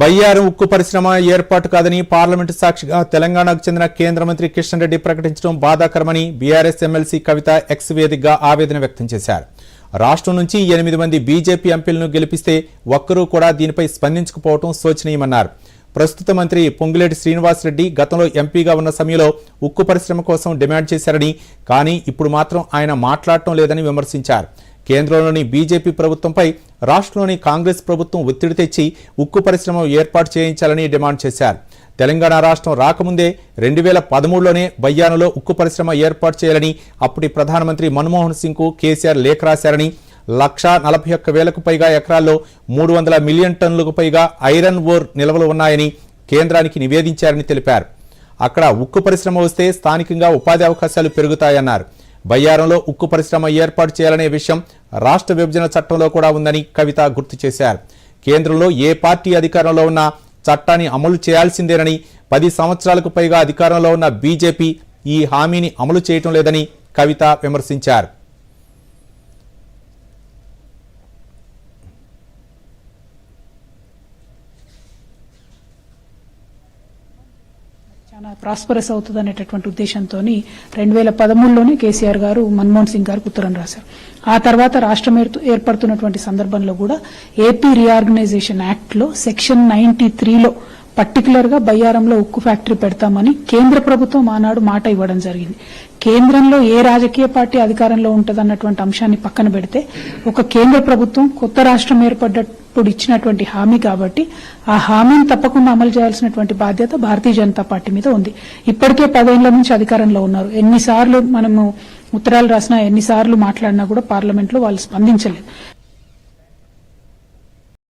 బయ్యారం ఉక్కు పరిశ్రమ ఏర్పాటు కాదని పార్లమెంటు సాక్షిగా తెలంగాణకు చెందిన కేంద్ర మంత్రి కిషన్ రెడ్డి ప్రకటించడం బాధాకరమని బీఆర్ఎస్ ఎమ్మెల్సీ కవిత ఎక్స్ వేదికగా ఆవేదన వ్యక్తం చేశారు. రాష్ట్రం నుంచి ఎనిమిది మంది బీజేపీ ఎంపీలను గెలిపిస్తే ఒక్కరూ కూడా దీనిపై స్పందించకపోవడం శోచనీయమన్నారు. ప్రస్తుత మంత్రి పొంగులేటి శ్రీనివాసరెడ్డి గతంలో ఎంపీగా ఉన్న సమయంలో ఉక్కు పరిశ్రమ కోసం డిమాండ్ చేశారని కానీ ఇప్పుడు మాత్రం ఆయన మాట్లాడటం లేదని విమర్శించారు. కేంద్రంలోని బీజేపీ ప్రభుత్వంపై రాష్ట్రంలోని కాంగ్రెస్ ప్రభుత్వం ఒత్తిడి తెచ్చి ఉక్కు పరిశ్రమ ఏర్పాటు చేయించాలని డిమాండ్ చేశారు. తెలంగాణ రాష్ట్రం రాకముందే రెండు వేల పదమూడులోనే బయ్యానలో ఉక్కు పరిశ్రమ ఏర్పాటు చేయాలని అప్పటి ప్రధానమంత్రి మన్మోహన్ సింగ్కు కేసీఆర్ లేఖ రాశారని లక్షా నలభై ఒక్క వేలకు పైగా ఎకరాల్లో మూడు వందల మిలియన్ టన్నులకు పైగా ఐరన్ ఓర్ నిల్వలు ఉన్నాయని కేంద్రానికి నివేదించారని తెలిపారు. అక్కడ ఉక్కు పరిశ్రమ వస్తే స్థానికంగా ఉపాధి అవకాశాలు పెరుగుతాయన్నారు. బయ్యారంలో ఉక్కు పరిశ్రమ ఏర్పాటు చేయాలనే విషయం రాష్ట్ర విభజన చట్టంలో కూడా ఉందని కవిత గుర్తు చేశారు. కేంద్రంలో ఏ పార్టీ అధికారంలో ఉన్నా చట్టాన్ని అమలు చేయాల్సిందేనని పది సంవత్సరాలకు పైగా అధికారంలో ఉన్న బీజేపీ ఈ హామీని అమలు చేయటం లేదని కవిత విమర్శించారు. చాలా ప్రాస్పరస్ అవుతుంది అనేటటువంటి ఉద్దేశంతో రెండు వేల పదమూడులోనే కేసీఆర్ గారు మన్మోహన్ సింగ్ గారికి ఉత్తరం రాశారు. ఆ తర్వాత రాష్ట్రం ఏర్పడుతున్నటువంటి సందర్భంలో కూడా ఏపీ రీఆర్గనైజేషన్ యాక్ట్లో సెక్షన్ నైన్టీ త్రీలో లో గా బయ్యారంలో ఉక్కు ఫ్యాక్టరీ పెడతామని కేంద్ర ప్రభుత్వం ఆనాడు మాట ఇవ్వడం జరిగింది. కేంద్రంలో ఏ రాజకీయ పార్టీ అధికారంలో ఉంటదన్నటువంటి అంశాన్ని పక్కన పెడితే ఒక కేంద్ర ప్రభుత్వం కొత్త రాష్ట్రం ఏర్పడ్డప్పుడు ఇచ్చినటువంటి హామీ కాబట్టి ఆ హామీని తప్పకుండా అమలు చేయాల్సినటువంటి బాధ్యత భారతీయ జనతా పార్టీ మీద ఉంది. ఇప్పటికే పదేళ్ళ నుంచి అధికారంలో ఉన్నారు. ఎన్నిసార్లు మనము ఉత్తరాలు రాసినా ఎన్నిసార్లు మాట్లాడినా కూడా పార్లమెంట్లో వాళ్ళు స్పందించలేదు.